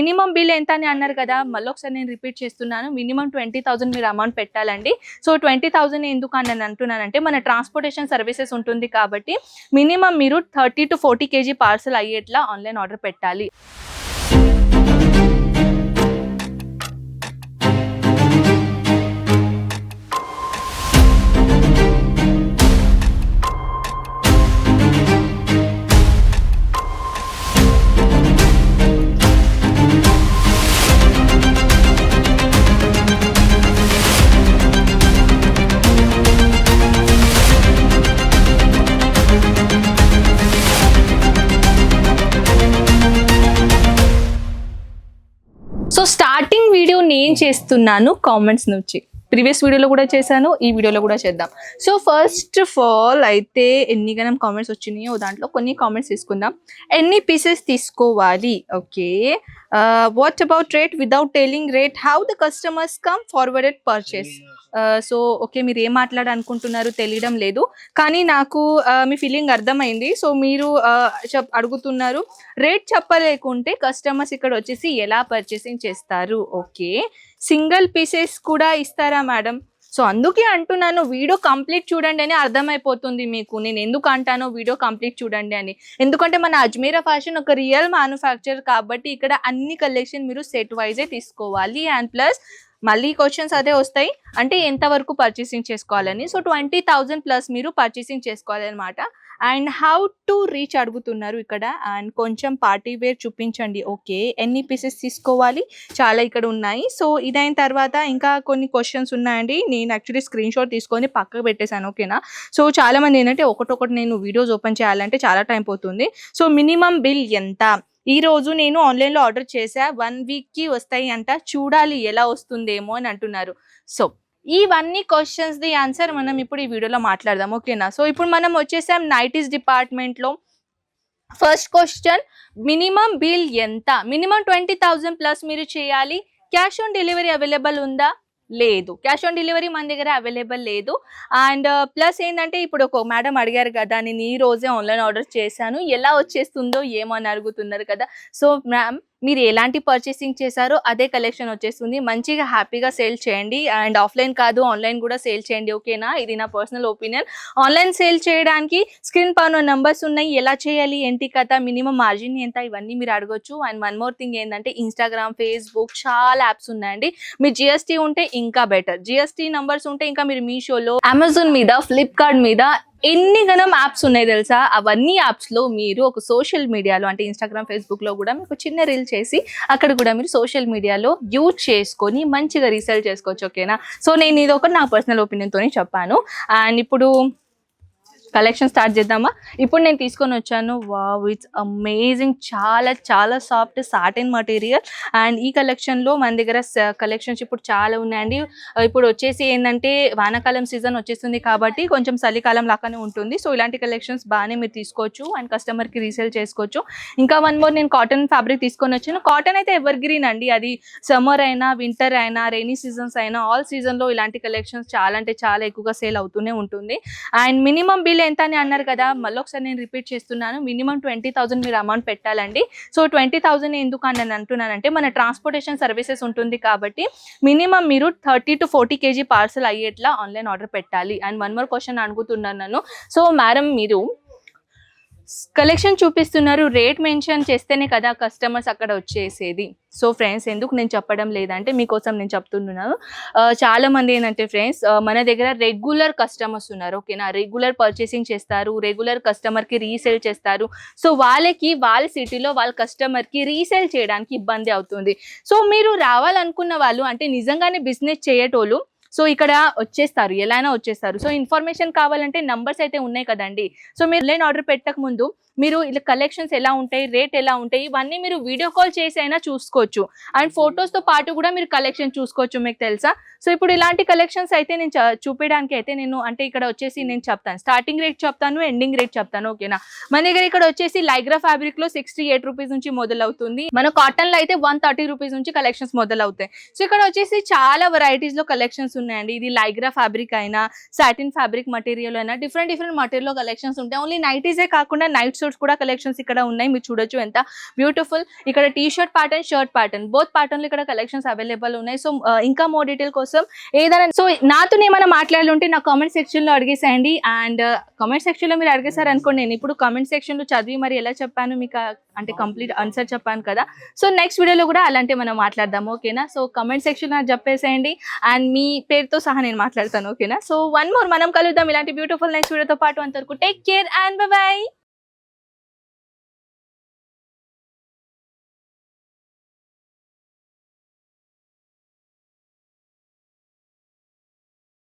Minimum bill ఎంత అని అన్నారు కదా మళ్ళీ ఒకసారి నేను రిపీట్ చేస్తున్నాను. మినిమం ట్వంటీ థౌసండ్ మీరు అమౌంట్ పెట్టాలండి. సో ట్వంటీ థౌసండ్ ఎందుకు అని నేను అంటున్నానంటే మన ట్రాన్స్పోర్టేషన్ సర్వీసెస్ ఉంటుంది కాబట్టి మినిమం మీరు thirty to forty KG parcel అయ్యేట్లా online order పెట్టాలి. సో స్టార్టింగ్ వీడియో నేను చేస్తున్నాను కామెంట్స్ నుంచి. ప్రీవియస్ వీడియోలో కూడా చేశాను ఈ వీడియోలో కూడా చేద్దాం. సో ఫస్ట్ ఆఫ్ ఆల్ అయితే ఎన్నికనం కామెంట్స్ వచ్చినాయో దాంట్లో కొన్ని కామెంట్స్ తీసుకుందాం. ఎన్ని పీసెస్ తీసుకోవాలి? Okay what about rate without telling rate how the customers come forwarded purchase so okay మీరు ఏం మాట్లాడాలనుకుంటున్నారు తెలియడం లేదు. కానీ నాకు మీ ఫీలింగ్ అర్థమైంది. సో మీరు అడుగుతున్నారు రేట్ చెప్పలేకుంటే కస్టమర్స్ ఇక్కడ వచ్చేసి ఎలా పర్చేసింగ్ చేస్తారు? ఓకే. సింగిల్ పీసెస్ కూడా ఇస్తారా మేడం? సో అందుకే అంటున్నాను వీడియో కంప్లీట్ చూడండి అని అర్థమైపోతుంది మీకు. నేను ఎందుకు అంటానో వీడియో కంప్లీట్ చూడండి అని. ఎందుకంటే మన అజ్మీరా ఫ్యాషన్ ఒక రియల్ మ్యానుఫ్యాక్చర్ కాబట్టి ఇక్కడ అన్ని కలెక్షన్ మీరు సెట్ వైజే తీసుకోవాలి. అండ్ ప్లస్ మళ్ళీ క్వశ్చన్స్ అదే వస్తాయి. అంటే ఎంతవరకు పర్చేసింగ్ చేసుకోవాలని. సో ట్వంటీ థౌజండ్ ప్లస్ మీరు పర్చేసింగ్ చేసుకోవాలన్నమాట. అండ్ హౌ టు రీచ్ అడుగుతున్నారు ఇక్కడ. అండ్ కొంచెం పార్టీ వేర్ చూపించండి. ఓకే ఎన్ని పీసెస్ తీసుకోవాలి? చాలా ఇక్కడ ఉన్నాయి. సో ఇదైన తర్వాత ఇంకా కొన్ని క్వశ్చన్స్ ఉన్నాయండి. నేను యాక్చువల్లీ స్క్రీన్ షాట్ తీసుకొని పక్కకు పెట్టేశాను. ఓకేనా సో చాలామంది ఏంటంటే ఒకటొకటి నేను వీడియోస్ ఓపెన్ చేయాలంటే చాలా టైం పోతుంది. సో మినిమం బిల్ ఎంత? ఈ రోజు నేను ఆన్లైన్లో ఆర్డర్ చేసా వన్ వీక్కి వస్తాయి అంట చూడాలి ఎలా వస్తుందేమో అని అంటున్నారు. సో ఇవన్నీ క్వశ్చన్స్ ది ఆన్సర్ మనం ఇప్పుడు ఈ వీడియోలో మాట్లాడదాం. ఓకేనా సో ఇప్పుడు మనం వచ్చేసాం నైటీస్ డిపార్ట్మెంట్లో ఫస్ట్ క్వశ్చన్ మినిమం బిల్ ఎంత? మినిమం ట్వంటీ థౌజండ్ ప్లస్ మీరు చేయాలి. క్యాష్ ఆన్ డెలివరీ అవైలబుల్ ఉందా? లేదు. క్యాష్ ఆన్ డెలివరీ మన దగ్గర అవైలబుల్ లేదు. అండ్ ప్లస్ ఏంటంటే ఇప్పుడు ఒక మేడం అడిగారు కదా నేను ఈ రోజే ఆన్లైన్ ఆర్డర్ చేశాను. ఎలా వచ్చేస్తుందో ఏమో అని అడుగుతున్నారు కదా. సో మ్యామ్ మీరు ఎలాంటి పర్చేసింగ్ చేశారో అదే కలెక్షన్ వచ్చేస్తుంది. మంచిగా హ్యాపీగా సేల్ చేయండి. అండ్ ఆఫ్లైన్ కాదు ఆన్లైన్ కూడా సేల్ చేయండి ఓకేనా ఇది నా పర్సనల్ ఒపీనియన్ ఆన్లైన్ సేల్ చేయడానికి స్క్రీన్ పైన నెంబర్స్ ఉన్నాయి. ఎలా చేయాలి? ఏంటి కథ? మినిమం మార్జిన్ ఎంత? ఇవన్నీ మీరు అడగొచ్చు. అండ్ వన్ మోర్ థింగ్ ఏంటంటే ఇన్స్టాగ్రామ్ ఫేస్బుక్ చాలా యాప్స్ ఉన్నాయండి. మీ జిఎస్టీ ఉంటే ఇంకా బెటర్ జిఎస్టీ నంబర్స్ ఉంటే ఇంకా మీరు మీషోలో అమెజాన్ మీద ఫ్లిప్కార్ట్ మీద ఎన్ని గనం యాప్స్ ఉన్నాయి తెలుసా? అవన్నీ యాప్స్లో మీరు ఒక సోషల్ మీడియాలో అంటే ఇన్స్టాగ్రామ్ ఫేస్బుక్లో కూడా మీకు చిన్న రీల్ చేసి అక్కడ కూడా మీరు సోషల్ మీడియాలో యూజ్ చేసుకొని మంచిగా రీసెల్ చేసుకోవచ్చు ఓకేనా సో నేను ఇది ఒక నా పర్సనల్ ఒపీనియన్తో చెప్పాను. అండ్ ఇప్పుడు కలెక్షన్ స్టార్ట్ చేద్దామా? ఇప్పుడు నేను తీసుకొని వచ్చాను. వావ్ ఇట్స్ అమేజింగ్ చాలా చాలా సాఫ్ట్ సాటిన్ మటీరియల్ అండ్ ఈ కలెక్షన్లో మన దగ్గర కలెక్షన్స్ ఇప్పుడు చాలా ఉన్నాయండి. ఇప్పుడు వచ్చేసి ఏంటంటే వానాకాలం సీజన్ వచ్చేస్తుంది కాబట్టి కొంచెం చలికాలం లాగానే ఉంటుంది. సో ఇలాంటి కలెక్షన్స్ బాగానే మీరు తీసుకోవచ్చు అండ్ కస్టమర్కి రీసేల్ చేసుకోవచ్చు. ఇంకా వన్ మోర్ నేను కాటన్ ఫ్యాబ్రిక్ తీసుకొని వచ్చాను. కాటన్ అయితే ఎవర్ గ్రీన్ అండి. అది సమ్మర్ అయినా వింటర్ అయినా రెయినీ సీజన్స్ అయినా ఆల్ సీజన్లో ఇలాంటి కలెక్షన్స్ చాలా అంటే చాలా ఎక్కువగా సేల్ అవుతూనే ఉంటుంది. అండ్ మినిమం బిల్ ఎంత అని అన్నారు కదా మళ్ళీ ఒకసారి నేను రిపీట్ చేస్తున్నాను. మినిమం ట్వంటీ థౌసండ్ మీరు అమౌంట్ పెట్టాలండి. సో ట్వంటీ థౌసండ్ ఎందుకు అని నేను అంటున్నానంటే మన ట్రాన్స్పోర్టేషన్ సర్వీసెస్ ఉంటుంది కాబట్టి మినిమం మీరు thirty to forty KG parcel అయ్యేట్లా online order పెట్టాలి. అండ్ వన్ మోర్ క్వశ్చన్ అడుగుతున్నాను నన్ను. సో మేడం మీరు కలెక్షన్ చూపిస్తున్నారు రేట్ మెన్షన్ చేస్తేనే కదా కస్టమర్స్ అక్కడ వచ్చేసేది. సో ఫ్రెండ్స్ ఎందుకు నేను చెప్పడం లేదంటే మీకోసం నేను చెప్తున్నాను. చాలా మంది ఏంటంటే ఫ్రెండ్స్ మన దగ్గర రెగ్యులర్ కస్టమర్స్ ఉన్నారు ఓకేనా? రెగ్యులర్ పర్చేసింగ్ చేస్తారు రెగ్యులర్ కస్టమర్కి రీసేల్ చేస్తారు. సో వాళ్ళకి వాళ్ళ సిటీలో వాళ్ళ కస్టమర్కి రీసేల్ చేయడానికి ఇబ్బంది అవుతుంది. సో మీరు రావాలనుకున్న వాళ్ళు అంటే నిజంగానే బిజినెస్ చేయటోళ్ళు సో ఇక్కడ వచ్చేస్తారు ఎలా అయినా వచ్చేస్తారు. సో ఇన్ఫర్మేషన్ కావాలంటే నంబర్స్ అయితే ఉన్నాయి కదండి. సో మీరు ఆన్లైన్ ఆర్డర్ పెట్టక ముందు మీరు ఇలా కలెక్షన్స్ ఎలా ఉంటాయి రేట్ ఎలా ఉంటాయి ఇవన్నీ మీరు వీడియో కాల్ చేసి అయినా చూసుకోవచ్చు. అండ్ ఫొటోస్తో పాటు కూడా మీరు కలెక్షన్ చూసుకోవచ్చు మీకు తెలుసా? సో ఇప్పుడు ఇలాంటి కలెక్షన్స్ అయితే నేను చూపించడానికి అయితే నేను అంటే ఇక్కడ వచ్చేసి నేను చెప్తాను. స్టార్టింగ్ రేట్ చెప్తాను ఎండింగ్ రేట్ చెప్తాను ఓకేనా మన దగ్గర ఇక్కడ వచ్చేసి లైగ్రా ఫ్యాబ్రిక్లో సిక్స్టీ ఎయిట్ రూపీస్ నుంచి మొదలవుతుంది. మన కాటన్లో అయితే వన్ థర్టీ రూపీస్ నుంచి కలెక్షన్స్ మొదలవుతాయి. సో ఇక్కడ వచ్చేసి చాలా వెరైటీస్లో కలెక్షన్స్ ఉన్నాయండి ఇది లైగ్రా ఫ్యాబ్రిక్ అయినా సాటిన్ ఫ్యాబ్రిక్ మటీరియల్ అయినా డిఫరెంట్ డిఫరెంట్ మటీరియల్ కలెక్షన్స్ ఉంటాయి. ఓన్లీ నైటీసే కాకుండా నైట్ షూట్స్ సూట్స్ కూడా కలెక్షన్స్ ఇక్కడ ఉన్నాయి. మీరు చూడొచ్చు ఎంత బ్యూటిఫుల్ ఇక్కడ T shirt pattern shirt pattern both ప్యాటర్న్లు ఇక్కడ కలెక్షన్స్ అవైలబుల్ ఉన్నాయి. సో uh, ఇంకా మోర్ డీటెయిల్ కోసం ఏదైనా సో నాతో ఏమైనా మాట్లాడాలంటే నా కామెంట్ సెక్షన్లో అడిగేసేయండి. అండ్ కామెంట్ సెక్షన్లో మీరు అడిగేసారు అనుకోండి నేను ఇప్పుడు కామెంట్ సెక్షన్లో చదివి మరి ఎలా చెప్పాను మీకు అంటే కంప్లీట్ ఆన్సర్ చెప్పాను కదా. సో నెక్స్ట్ వీడియోలో కూడా అలాంటి మనం మాట్లాడదాం ఓకేనా? సో కామెంట్ సెక్షన్ నాకు చెప్పేసేయండి. అండ్ మీ పేరుతో సహా నేను మాట్లాడతాను ఓకేనా? సో వన్ మోర్ మనం కలుద్దాం ఇలాంటి బ్యూటిఫుల్ నెక్స్ట్ వీడియోతో పాటు అంతవరకు. Take care and bye.